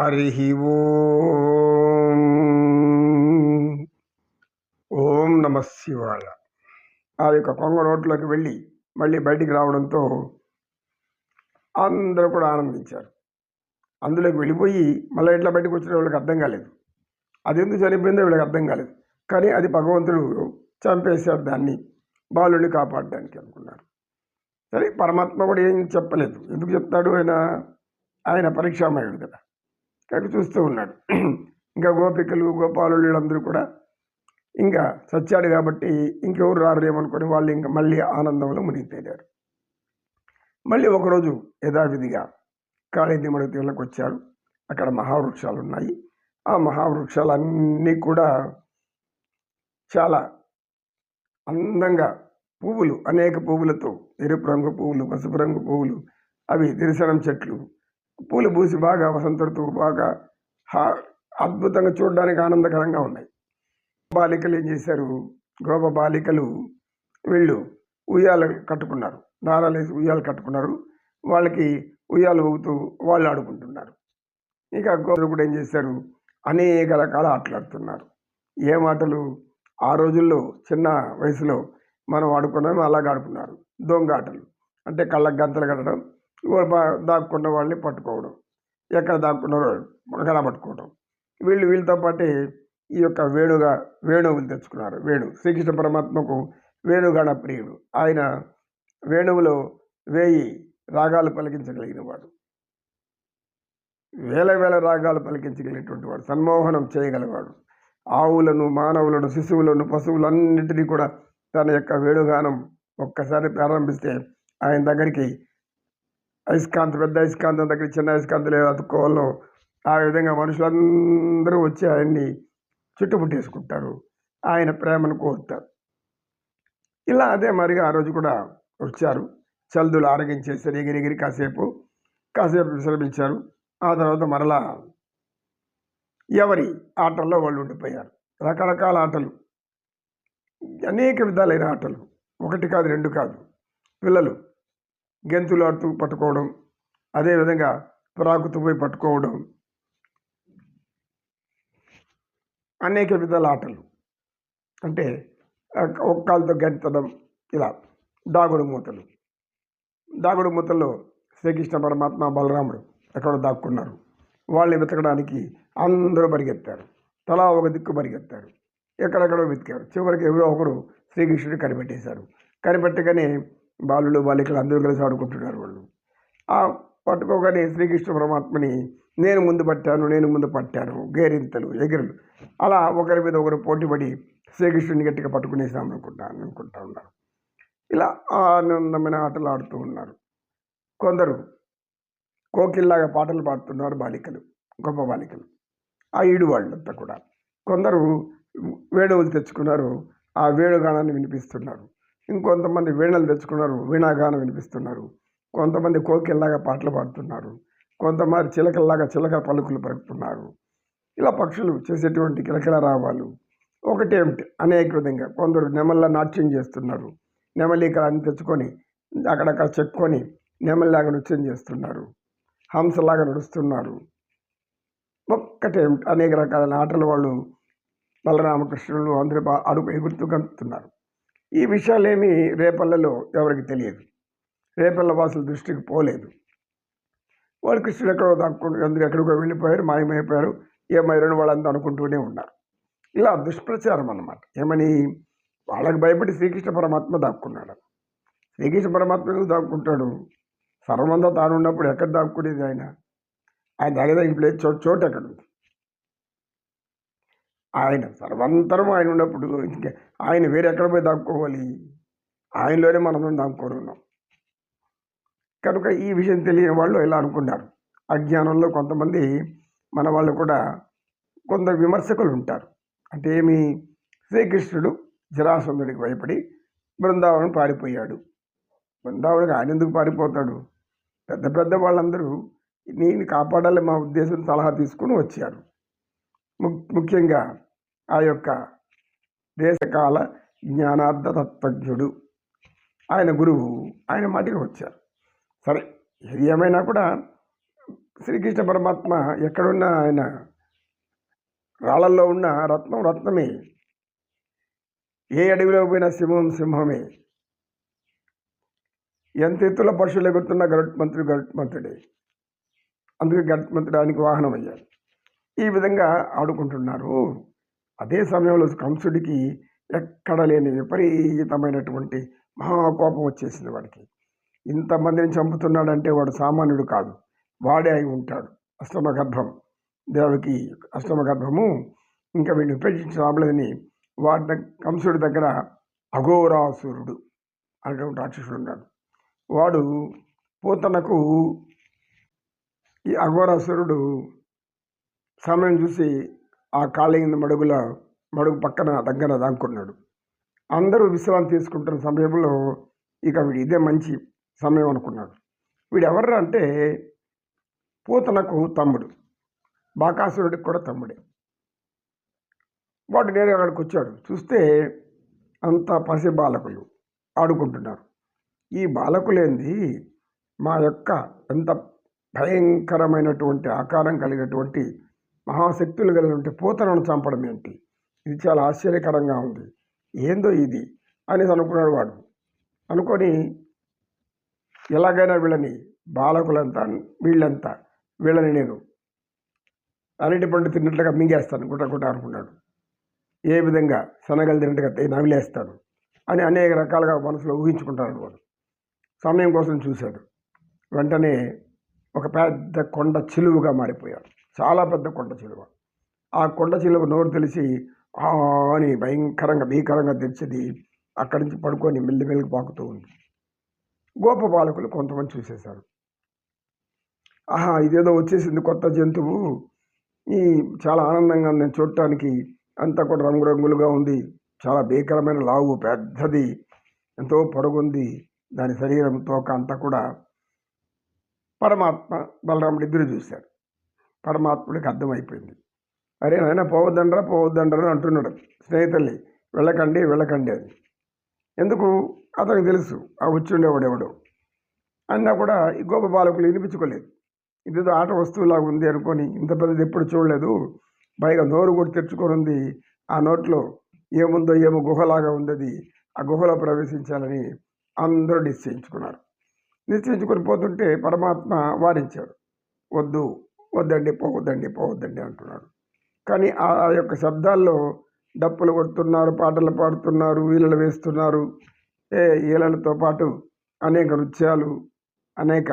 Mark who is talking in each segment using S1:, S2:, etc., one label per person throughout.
S1: హరి ఓం ఓం నమ శివాయ ఆ యొక్క కొంగ రోడ్లోకి వెళ్ళి మళ్ళీ బయటికి రావడంతో అందరూ కూడా ఆనందించారు. అందులోకి వెళ్ళిపోయి మళ్ళీ ఎట్లా బయటకు వచ్చిన వాళ్ళకి అర్థం కాలేదు. అది ఎందుకు చనిపోయిందో వీళ్ళకి అర్థం కాలేదు. కానీ అది భగవంతుడు చంపేశాడు దాన్ని. బాలుని కాపాడడానికి అనుకున్నారు. సరే పరమాత్మ కూడా ఏం చెప్పలేదు. ఎందుకు చెప్తాడు ఆయన? ఆయన పరీక్షామయుడు కదా. కాబట్టి చూస్తూ ఉన్నాడు. ఇంకా గోపికలు గోపాలు కూడా ఇంకా చచ్చాడు కాబట్టి ఇంకెవరు రారేమనుకొని వాళ్ళు ఇంకా మళ్ళీ ఆనందంలో మునిగిపోయారు. మళ్ళీ ఒకరోజు యథావిధిగా కాళీదిమడి తీళ్ళకి వచ్చారు. అక్కడ మహావృక్షాలు ఉన్నాయి. ఆ మహావృక్షాలన్నీ కూడా చాలా అందంగా పువ్వులు అనేక పువ్వులతో ఎరుపు రంగు పువ్వులు పసుపు రంగు పువ్వులు అవి దిరిసనం చెట్లు పూలు పూసి బాగా వసంత ఋతువు బాగా అద్భుతంగా చూడడానికి ఆనందకరంగా ఉన్నాయి. బాలికలు ఏం చేశారు? గోప బాలికలు వీళ్ళు ఉయ్యాలు కట్టుకున్నారు. దారాలు వేసి ఉయ్యాలు కట్టుకున్నారు. వాళ్ళకి ఉయ్యాలు ఊగుతూ వాళ్ళు ఆడుకుంటున్నారు. ఇక గోపలు కూడా ఏం చేశారు? అనేక రకాల ఆటలు ఆడుతున్నారు. మాటలు? ఆటలు ఆ రోజుల్లో చిన్న వయసులో మనం ఆడుకున్నాం అలాగ ఆడుకున్నారు. దొంగ ఆటలు. అంటే కళ్ళకు గంతలు కట్టడం దాక్కున్న వాళ్ళని పట్టుకోవడం ఎక్కడ దాక్కున్నారో అక్కడ పట్టుకోవడం. వీళ్ళు వీళ్ళతో పాటే ఈ యొక్క వేణుగా వేణువులు తెచ్చుకున్నారు. వేణు శ్రీకృష్ణ పరమాత్మకు వేణుగాడ ప్రియుడు. ఆయన వేణువులో వేయి రాగాలు పలికించగలిగిన వాడు. వేల వేల రాగాలు పలికించగలిగినటువంటి వాడు. సన్మోహనం చేయగలవాడు. ఆవులను మానవులను శిశువులను పశువులన్నింటినీ కూడా తన యొక్క వేణుగానం ఒక్కసారి ప్రారంభిస్తే ఆయన దగ్గరికి అయస్కాంత పెద్ద అయస్కాంతం దగ్గర చిన్న అయస్కాంతలు అతుక్కోవాలో ఆ విధంగా మనుషులందరూ వచ్చి ఆయన్ని చుట్టుముట్టేసుకుంటారు ఆయన ప్రేమను కోరుతారు. ఇలా అదే మరిగా ఆ రోజు కూడా వచ్చారు. చల్దులు ఆరగించేసారు ఎగిరెగిరి కాసేపు కాసేపు విశ్రమించారు. ఆ తర్వాత మరలా ఎవరి ఆటల్లో వాళ్ళు ఉండిపోయారు. రకరకాల ఆటలు. అనేక విధాలైన ఆటలు. ఒకటి కాదు రెండు కాదు. పిల్లలు గెంతులు ఆడుతూ పట్టుకోవడం అదేవిధంగా పురాకుతూ పోయి పట్టుకోవడం. అనేక విధాల ఆటలు. అంటే ఒక్కళ్ళతో ఒక్కాలతో గెంతడం ఇలా దాగుడు మూతలు. దాగుడు మూతల్లో శ్రీకృష్ణ పరమాత్మ బలరాముడు ఎక్కడో దాక్కున్నారు. వాళ్ళని వెతకడానికి అందరూ పరిగెత్తారు. తలా ఒక దిక్కు పరిగెత్తారు. ఎక్కడెక్కడో వెతికారు. చివరికి ఎవరో ఒకరు శ్రీకృష్ణుడు కనిపెట్టేశారు. కనిపెట్టగానే బాలులు బాలికలు అందరూ కలిసి ఆడుకుంటున్నారు వాళ్ళు. ఆ పట్టుకోగానే శ్రీకృష్ణ పరమాత్మని నేను ముందు పట్టాను నేను ముందు పట్టాను గేరింతలు ఎగిరలు. అలా ఒకరి మీద ఒకరు పోటీపడి శ్రీకృష్ణుని గట్టిగా పట్టుకునేసాం అనుకుంటాను అనుకుంటా ఉన్నారు. ఇలా ఆనందమైన ఆటలు ఆడుతూ ఉన్నారు. కొందరు కోకిల్లాగా పాటలు పాడుతున్నారు బాలికలు గొప్ప బాలికలు. ఆ ఈడు వాళ్ళంతా కూడా. కొందరు వేణువులు తెచ్చుకున్నారు ఆ వేణుగానాన్ని వినిపిస్తున్నారు. ఇంకొంతమంది వీణలు తెచ్చుకున్నారు వీణాగానం వినిపిస్తున్నారు. కొంతమంది కోకిల్లాగా పాటలు పాడుతున్నారు. కొంతమంది చిలకల్లాగా చిలక పలుకులు పలుకుతున్నారు. ఇలా పక్షులు చేసేటువంటి కిలకిల రావాలు. ఒకటేమిటి? అనేక విధంగా. కొందరు నెమళ్ళ నాట్యం చేస్తున్నారు. నెమలికలను తెచ్చుకొని అక్కడక్కడ చెక్కొని నెమలిలాగా నృత్యం చేస్తున్నారు. హంసలాగా నడుస్తున్నారు. ఒక్కటేమిటి? అనేక రకాల ఆటలు వాళ్ళు బలరామకృష్ణులు అందరూ బా అడుగు ఎగురుతూ గంతున్నారు ఈ విషయాలేమీ రేపల్లలో ఎవరికి తెలియదు. రేపల్ల వాసుల దృష్టికి పోలేదు. వాళ్ళు కృష్ణుడు ఎక్కడో దాక్కుంటూ అందరూ ఎక్కడికో వెళ్ళిపోయారు మాయమైపోయారు ఏమైరని వాళ్ళంతా అనుకుంటూనే ఉన్నారు. ఇలా దుష్ప్రచారం అన్నమాట. ఏమని? వాళ్ళకి భయపడి శ్రీకృష్ణ పరమాత్మ దాక్కున్నాడు. శ్రీకృష్ణ పరమాత్మ దాక్కుంటాడు? సర్వమంతా తాను ఉన్నప్పుడు ఎక్కడ దాక్కునేది ఆయన? ఆయన దగ్గర ఇప్పుడు చోటు చోటు ఎక్కడ ఉంది? ఆయన సర్వంతరం ఆయన ఉన్నప్పుడు ఇంకే ఆయన వేరే పోయి దాక్కోవాలి? ఆయనలోనే మనం దాక్కోరున్నాం కనుక ఈ విషయం తెలియని వాళ్ళు ఇలా అనుకున్నారు. అజ్ఞానంలో కొంతమంది మన వాళ్ళు కూడా కొందరు విమర్శకులు ఉంటారు. అంటే ఏమి? శ్రీకృష్ణుడు జరాసంధుడికి భయపడి బృందావనం పారిపోయాడు. బృందావనకి ఆయన ఎందుకు పారిపోతాడు? పెద్ద పెద్ద వాళ్ళందరూ నేను కాపాడాలి మా ఉద్దేశం సలహా తీసుకుని వచ్చారు. ముఖ్యంగా ఆ యొక్క దేశకాల జ్ఞానార్థ తత్వజ్ఞుడు ఆయన గురువు ఆయన మాటికి వచ్చారు. సరే ఏది ఏమైనా కూడా శ్రీకృష్ణ పరమాత్మ ఎక్కడున్నా ఆయన రాళ్ళల్లో ఉన్న రత్నం రత్నమే. ఏ అడవిలో పోయిన సింహం సింహమే. ఎంత ఎత్తుల పశువులు ఎగురుతున్న గరుత్మంతుడు గరుత్మంతుడే అందుకే గరుత్మంతుడు ఆయనకి వాహనం అయ్యాడు ఈ విధంగా ఆడుకుంటున్నారు. అదే సమయంలో కంసుడికి ఎక్కడ లేని విపరీతమైనటువంటి మహాకోపం వచ్చేసింది వాడికి. ఇంతమందిని చంపుతున్నాడంటే వాడు సామాన్యుడు కాదు. వాడే అయి ఉంటాడు. అష్టమ గర్భం దేవకి అష్టమ గర్భము ఇంకా వీడిని ఉపేక్షించి రాబలేదని వాడి కంసుడి దగ్గర అఘోరాసురుడు అనేటువంటి రాక్షసుడు ఉన్నాడు. వాడు పోతనకు ఈ అఘోరాసురుడు సమయం చూసి ఆ కాళింద మడుగుల మడుగు పక్కన దగ్గర దాక్కున్నాడు. అందరూ విశ్రాంతి తీసుకుంటున్న సమయంలో ఇక వీడు ఇదే మంచి సమయం అనుకున్నాడు. వీడు ఎవర్రా అంటే పూతనకు తమ్ముడు బాకాసురుడికి కూడా తమ్ముడే. వాడు నేను అక్కడికి వచ్చాడు. చూస్తే అంత పసి బాలకులు ఆడుకుంటున్నారు. ఈ బాలకులేంది మా యొక్క ఎంత భయంకరమైనటువంటి ఆకారం కలిగినటువంటి మహాశక్తులు కలిగి పోతనను చంపడం ఏంటి? ఇది చాలా ఆశ్చర్యకరంగా ఉంది. ఏందో ఇది? అనేసి అనుకున్నాడు వాడు. అనుకొని ఎలాగైనా వీళ్ళని బాలకులంతా వీళ్ళంతా వీళ్ళని నేను అరటి పండు తిన్నట్లుగా మింగేస్తాను గుట్ట గుట్ట అనుకున్నాడు. ఏ విధంగా శనగలు తిన్నట్టుగా తే- నమిలేస్తాను అని అనేక రకాలుగా మనసులో ఊహించుకుంటాడు వాడు. సమయం కోసం చూశాడు. వెంటనే ఒక పెద్ద కొండ చిలువుగా మారిపోయాడు. చాలా పెద్ద కొండ చిలువ. ఆ కొండ చిలువ నోరు తెలిసి అని భయంకరంగా భీకరంగా తెరిచింది. అక్కడి నుంచి పడుకొని మెల్లిమెల్లికి పాకుతూ ఉంది. గోప బాలకులు కొంతమంది చూసేశారు. ఆహా ఇదేదో వచ్చేసింది కొత్త జంతువు. ఈ చాలా ఆనందంగా ఉంది. నేను చూడటానికి అంతా కూడా రంగురంగులుగా ఉంది. చాలా భీకరమైన లావు పెద్దది ఎంతో పొడుగుంది. దాని శరీరం తోక అంతా కూడా పరమాత్మ బలరాముడు ఇద్దరు చూశారు పరమాత్ముడికి అర్థమైపోయింది. అరే నాయన పోవద్దండ్రా పోవద్దండ్రా అని అంటున్నాడు స్నేహితుల్ని. వెళ్ళకండి వెళ్ళకండి అని. ఎందుకు? అతనికి తెలుసు. ఆ వచ్చిండేవాడెవడో అన్నా కూడా ఈ గోప బాలకులు వినిపించుకోలేదు. ఇదేదో ఆట వస్తువులాగా ఉంది అనుకొని ఇంత పెద్దది ఎప్పుడు చూడలేదు. పైగా నోరు కూడా తెరుచుకొని ఉంది. ఆ నోట్లో ఏముందో ఏమో గుహలాగా ఉంది ఆ గుహలో ప్రవేశించాలని అందరూ నిశ్చయించుకున్నారు. నిశ్చయించుకొని పోతుంటే పరమాత్మ వారించాడు. వద్దు. వద్దండి పోవద్దండి పోవద్దండి అంటున్నాడు. కానీ ఆ ఆ యొక్క శబ్దాల్లో డప్పులు కొడుతున్నారు పాటలు పాడుతున్నారు ఈలలు వేస్తున్నారు. ఏ ఈలలతో పాటు అనేక నృత్యాలు అనేక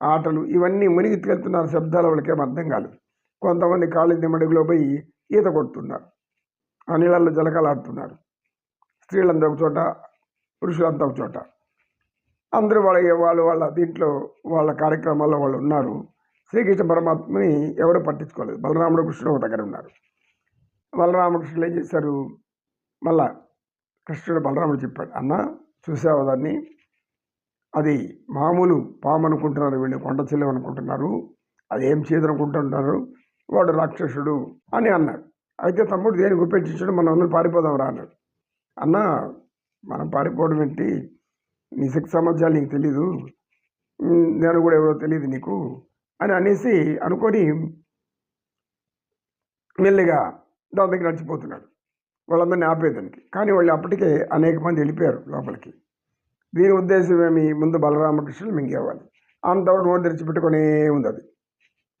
S1: ఆటలు ఇవన్నీ మునిగి తేలుతున్నారు శబ్దాల వాళ్ళకేం అర్థం కాలేదు. కొంతమంది కాళింది మడుగులో పోయి ఈత కొడుతున్నారు. ఆ నీళ్ళల్లో జలకలాడుతున్నారు స్త్రీలంతా ఒక చోట పురుషులంతా ఒక చోట. అందరూ వాళ్ళ వాళ్ళు వాళ్ళ దీంట్లో వాళ్ళ కార్యక్రమాల్లో వాళ్ళు ఉన్నారు. శ్రీకృష్ణ పరమాత్మని ఎవరు పట్టించుకోలేదు. బలరాముడు కృష్ణుడు ఒక దగ్గర ఉన్నారు. బలరామకృష్ణులు ఏం చేశారు? మళ్ళా కృష్ణుడు బలరాముడు చెప్పాడు అన్న చూసావు దాన్ని? అది మామూలు పాము అనుకుంటున్నారు వీళ్ళు కొండ చెల్లెం అనుకుంటున్నారు అది ఏం చేయదనుకుంటున్నారు వాడు రాక్షసుడు అని అన్నాడు. అయితే తమ్ముడు దేనికి ఉపేక్షించడం మనం అందరం పారిపోదాం రా అన్నాడు. అన్న మనం పారిపోవడం ఏంటి? నీ శక్తి సామర్థ్యాలు నీకు తెలీదు. నేను కూడా ఎవరో తెలియదు నీకు. అని అనేసి అనుకొని మెల్లిగా దాని దగ్గర నడిచిపోతున్నాడు. వాళ్ళందరినీ ఆపేదానికి కానీ వాళ్ళు అప్పటికే అనేక మంది వెళ్ళిపోయారు లోపలికి. దీని ఉద్దేశం ఏమి? ముందు బలరామకృష్ణులు మింగేవాలి అంతవరకు నోరు తెరిచిపెట్టుకునే ఉంది అది.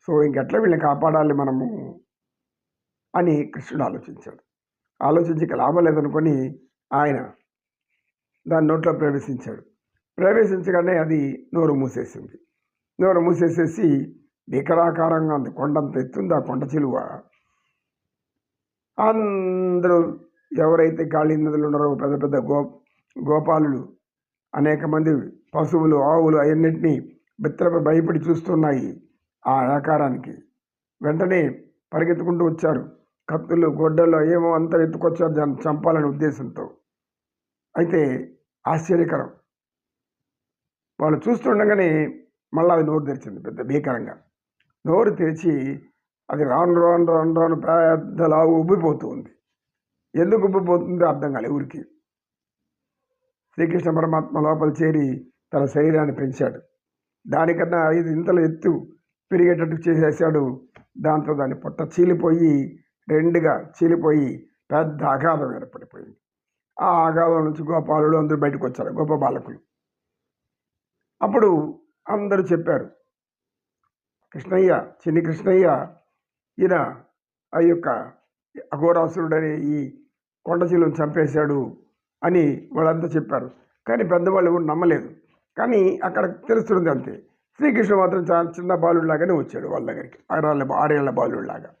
S1: సో ఇంకెట్లా వీళ్ళని కాపాడాలి మనము అని కృష్ణుడు ఆలోచించాడు. ఆలోచించి లాభం లేదనుకొని ఆయన దాని నోట్లో ప్రవేశించాడు. ప్రవేశించగానే అది నోరు మూసేసింది. నోరు మూసేసేసి వికరాకారంగా ఉంది. కొండంత ఎత్తుంది? ఆ కొండ చిలువ. అందరూ ఎవరైతే గాలి నదులు ఉన్నారో పెద్ద పెద్ద గో గోపాలులు అనేక మంది పశువులు ఆవులు అవన్నింటినీ బిత్తలపై భయపడి చూస్తున్నాయి ఆ ఆకారానికి. వెంటనే పరిగెత్తుకుంటూ వచ్చారు. కత్తులు గొడ్డలు ఏమో అంతా ఎత్తుకొచ్చారు దాన్ని చంపాలనే ఉద్దేశంతో. అయితే ఆశ్చర్యకరం. వాళ్ళు చూస్తుండగానే మళ్ళీ అది నోరు తెరిచింది పెద్ద భీకరంగా. నోరు తెరిచి అది రాను రాను రాను రాను పెద్ద లావు ఉబ్బిపోతూ ఉంది ఎందుకు ఉబ్బిపోతుందో అర్థం కాలే ఊరికి. శ్రీకృష్ణ పరమాత్మ లోపల చేరి తన శరీరాన్ని పెంచాడు. దానికన్నా ఐదు ఇంతల ఎత్తు పెరిగేటట్టు చేసేసాడు. దాంతో దాని పొట్ట చీలిపోయి రెండుగా చీలిపోయి పెద్ద అగాధం ఏర్పడిపోయింది. ఆ అగాధం నుంచి గోపాలుడు అందరూ బయటకు వచ్చారు గోప బాలకులు. అప్పుడు అందరూ చెప్పారు. కృష్ణయ్య చిన్ని కృష్ణయ్య ఈయన ఆ యొక్క అఘోరాసురుడనే ఈ కొండచీలను చంపేశాడు అని వాళ్ళంతా చెప్పారు. కానీ పెద్దవాళ్ళు ఎవరు నమ్మలేదు. కానీ అక్కడ తెలుస్తుంది అంతే. శ్రీకృష్ణుడు మాత్రం చాలా చిన్న బాలుడిలాగానే వచ్చాడు వాళ్ళ దగ్గరికి. ఆరేళ్ళ ఆరేళ్ళ బాలుడిలాగా.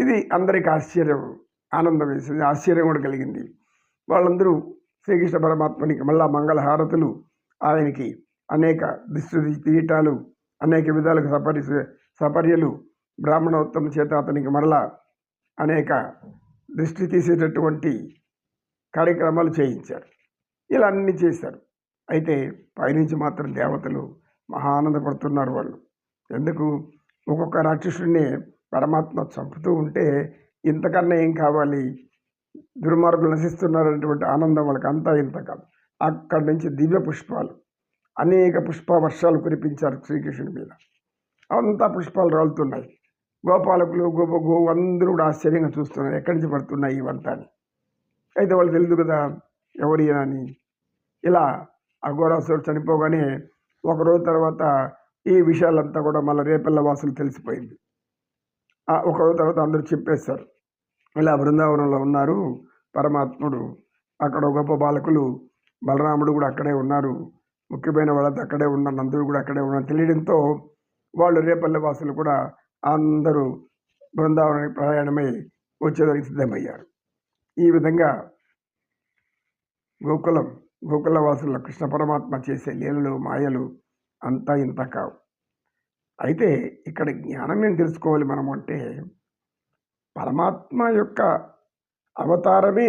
S1: ఇది అందరికీ ఆశ్చర్యం ఆనందం వేసింది ఆశ్చర్యం కూడా కలిగింది. వాళ్ళందరూ శ్రీకృష్ణ పరమాత్మనికి మళ్ళా మంగళహారతులు ఆయనకి అనేక దిష్టి తీయటాలు అనేక విధాలుగా సపరి సపర్యలు బ్రాహ్మణోత్తమ చేత అతనికి మరలా అనేక దృష్టి తీసేటటువంటి కార్యక్రమాలు చేయించారు. ఇలా అన్నీ చేశారు. అయితే పైనుంచి మాత్రం దేవతలు మహా ఆనందపడుతున్నారు వాళ్ళు. ఎందుకు? ఒక్కొక్క రాక్షసుడిని పరమాత్మ చంపుతూ ఉంటే ఇంతకన్నా ఏం కావాలి? దుర్మార్గులు నశిస్తున్నారనేటువంటి ఆనందం వాళ్ళకి అంతా ఇంత కాదు అక్కడి నుంచి దివ్య పుష్పాలు అనేక పుష్ప వర్షాలు కురిపించారు శ్రీకృష్ణుడి మీద. అంతా పుష్పాలు రాలుతున్నాయి. గోపాలకులు గోప గో అందరూ కూడా ఆశ్చర్యంగా చూస్తున్నారు. ఎక్కడి నుంచి పడుతున్నాయి ఇవంతా అని. అయితే వాళ్ళు తెలియదు కదా ఎవరి అని ఇలా అఘోరాసుడు చనిపోగానే ఒక రోజు తర్వాత ఈ విషయాలంతా కూడా మళ్ళీ రేపల్ల వాసులు తెలిసిపోయింది. ఒక రోజు తర్వాత అందరూ చెప్పేస్తారు ఇలా బృందావనంలో ఉన్నారు పరమాత్ముడు. అక్కడ గొప్ప బాలకులు బలరాముడు కూడా అక్కడే ఉన్నారు. ముఖ్యమైన వాళ్ళంతా అక్కడే ఉన్న నందుడు కూడా అక్కడే ఉన్న తెలియడంతో వాళ్ళు రేపల్లె వాసులు కూడా అందరూ బృందావనానికి ప్రయాణమై వచ్చేదానికి సిద్ధమయ్యారు. ఈ విధంగా గోకులం గోకుల వాసుల కృష్ణ పరమాత్మ చేసే లీలలు మాయలు అంతా ఇంత కావు. అయితే ఇక్కడ జ్ఞానం ఏం తెలుసుకోవాలి మనం అంటే పరమాత్మ యొక్క అవతారమే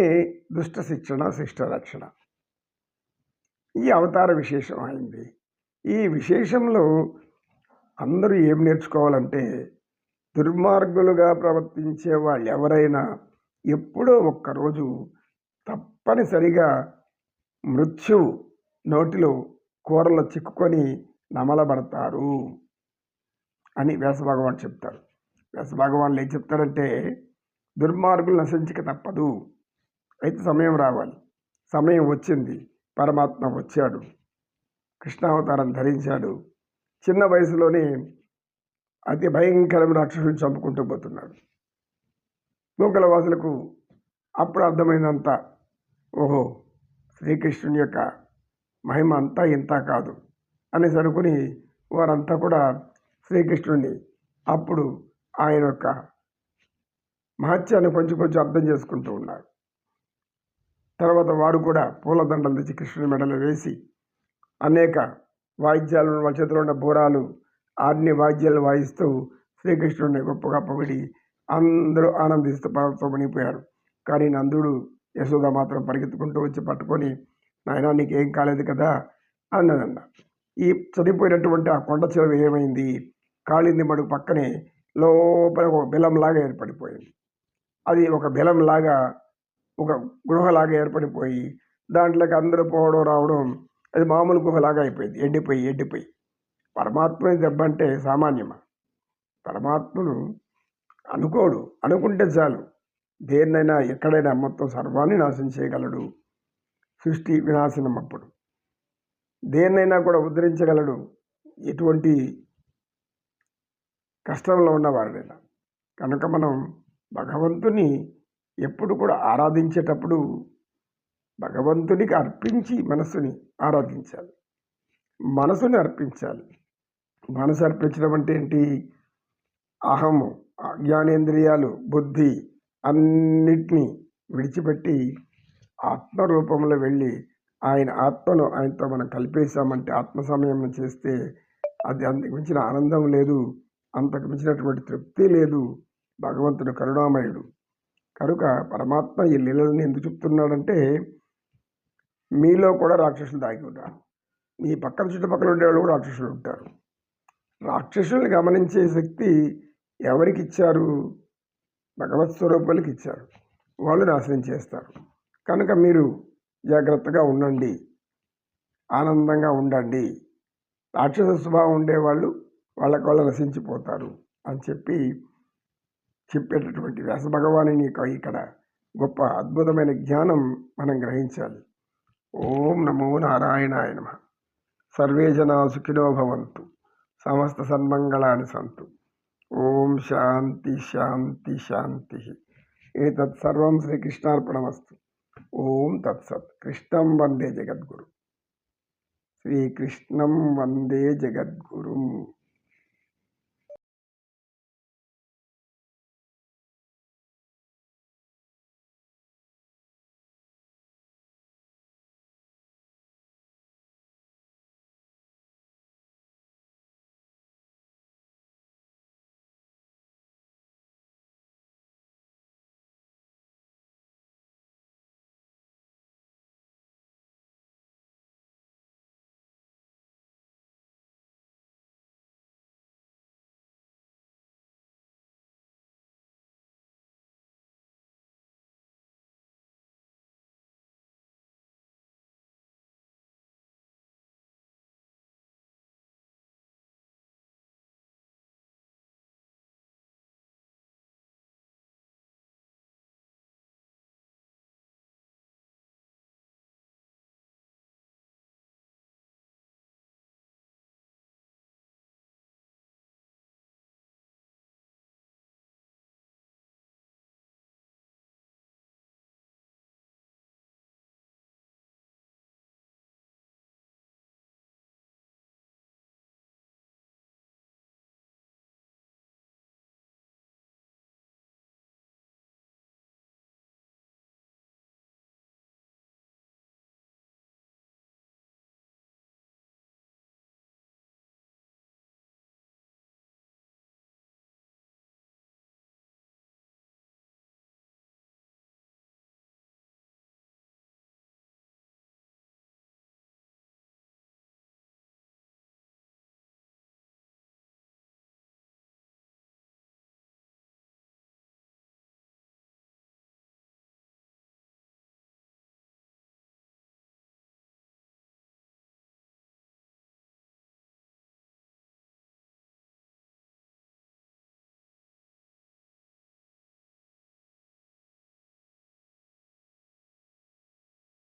S1: దుష్ట శిక్షణ శిష్ట రక్షణ. ఈ అవతార విశేషం అయింది. ఈ విశేషంలో అందరూ ఏం నేర్చుకోవాలంటే దుర్మార్గులుగా ప్రవర్తించే వాళ్ళు ఎవరైనా ఎప్పుడో ఒక్కరోజు తప్పనిసరిగా మృత్యు నోటిలో కూరలో చిక్కుకొని నమలబడతారు అని వ్యాసభగవాన్ చెప్తారు. వ్యాసభగవాన్లు ఏం చెప్తారంటే దుర్మార్గులు నశించక తప్పదు. అయితే సమయం రావాలి. సమయం వచ్చింది. పరమాత్మ వచ్చాడు. కృష్ణావతారం ధరించాడు. చిన్న వయసులోనే అతి భయంకరమైన రాక్షసుని చంపుకుంటూ పోతున్నాడు. గోకుల వాసులకు అప్పుడు అర్థమైనంత ఓహో శ్రీకృష్ణుని యొక్క మహిమ అంతా ఇంత కాదు అనేసి అనుకుని వారంతా కూడా శ్రీకృష్ణుడిని అప్పుడు ఆయన యొక్క మహత్యాన్ని కొంచెం కొంచెం అర్థం చేసుకుంటూ ఉన్నారు. తర్వాత వారు కూడా పూలదండలు తెచ్చి కృష్ణుని మెడలు వేసి అనేక వాయిద్యాలు వాళ్ళ చేతిలో ఉన్న బోరాలు అన్ని వాయిద్యాలు వాయిస్తూ శ్రీకృష్ణుడిని గొప్పగా పొగిడి అందరూ ఆనందిస్తూ పర్వతో మునిగిపోయారు. కానీ నందుడు యశోద మాత్రం పరిగెత్తుకుంటూ వచ్చి పట్టుకొని నాయన నీకేం కాలేదు కదా? అన్నదన్న ఈ చనిపోయినటువంటి ఆ కొండ చెరువు ఏమైంది? కాళింది మడుగు పక్కనే లోపల ఒక బెలంలాగా ఏర్పడిపోయింది. అది ఒక బెలంలాగా ఒక గుహలాగా ఏర్పడిపోయి దాంట్లోకి అందరూ పోవడం రావడం అది మామూలు గుహలాగా అయిపోయింది. ఎండిపోయి ఎండిపోయి. పరమాత్మని దెబ్బ అంటే సామాన్యమా? పరమాత్మను అనుకోడు. అనుకుంటే చాలు. దేన్నైనా ఎక్కడైనా మొత్తం సర్వాన్ని నాశనం చేయగలడు. సృష్టి వినాశనం అప్పుడు. దేన్నైనా కూడా ఉద్ధరించగలడు. ఎటువంటి కష్టంలో ఉన్నవారినైనా కనుక మనం భగవంతుని ఎప్పుడు కూడా ఆరాధించేటప్పుడు భగవంతునికి అర్పించి మనసుని ఆరాధించాలి. మనసుని అర్పించాలి. మనసు అర్పించడం అంటే ఏంటి? అహము జ్ఞానేంద్రియాలు బుద్ధి అన్నిటినీ విడిచిపెట్టి ఆత్మ రూపంలో వెళ్ళి ఆయన ఆత్మను ఆయనతో మనం కలిపేశామంటే ఆత్మ సమయం చేస్తే అది అంతకు మించిన ఆనందం లేదు అంతకు మించినటువంటి తృప్తి లేదు. భగవంతుడు కరుణామయుడు. కనుక పరమాత్మ ఈ లీలల్ని ఎందుకు చెప్తున్నాడంటే మీలో కూడా రాక్షసులు దాగి ఉంటారు. మీ పక్కన చుట్టుపక్కల ఉండేవాళ్ళు కూడా రాక్షసులు ఉంటారు. రాక్షసుల్ని గమనించే శక్తి ఎవరికి ఇచ్చారు? భగవత్ స్వరూపాలకి ఇచ్చారు. వాళ్ళు నాశనం చేస్తారు. కనుక మీరు జాగ్రత్తగా ఉండండి. ఆనందంగా ఉండండి. రాక్షస స్వభావం ఉండేవాళ్ళు వాళ్ళకి వాళ్ళు నశించిపోతారు అని చెప్పి చెప్పేటటువంటి వ్యాసభగవాని యొక్క ఇక్కడ గొప్ప అద్భుతమైన జ్ఞానం మనం గ్రహించాలి. ఓం నమో నారాయణాయ నమ. సర్వే జనా సుఖినో భవంతు. సమస్త సన్మంగళాన్ని సంతు. ఓం శాంతి శాంతి శాంతి. ఏతత్ సర్వం శ్రీకృష్ణార్పణమస్తు. ఓం తత్సత్ కృష్ణం వందే జగద్గురు. శ్రీకృష్ణం వందే జగద్గురుం.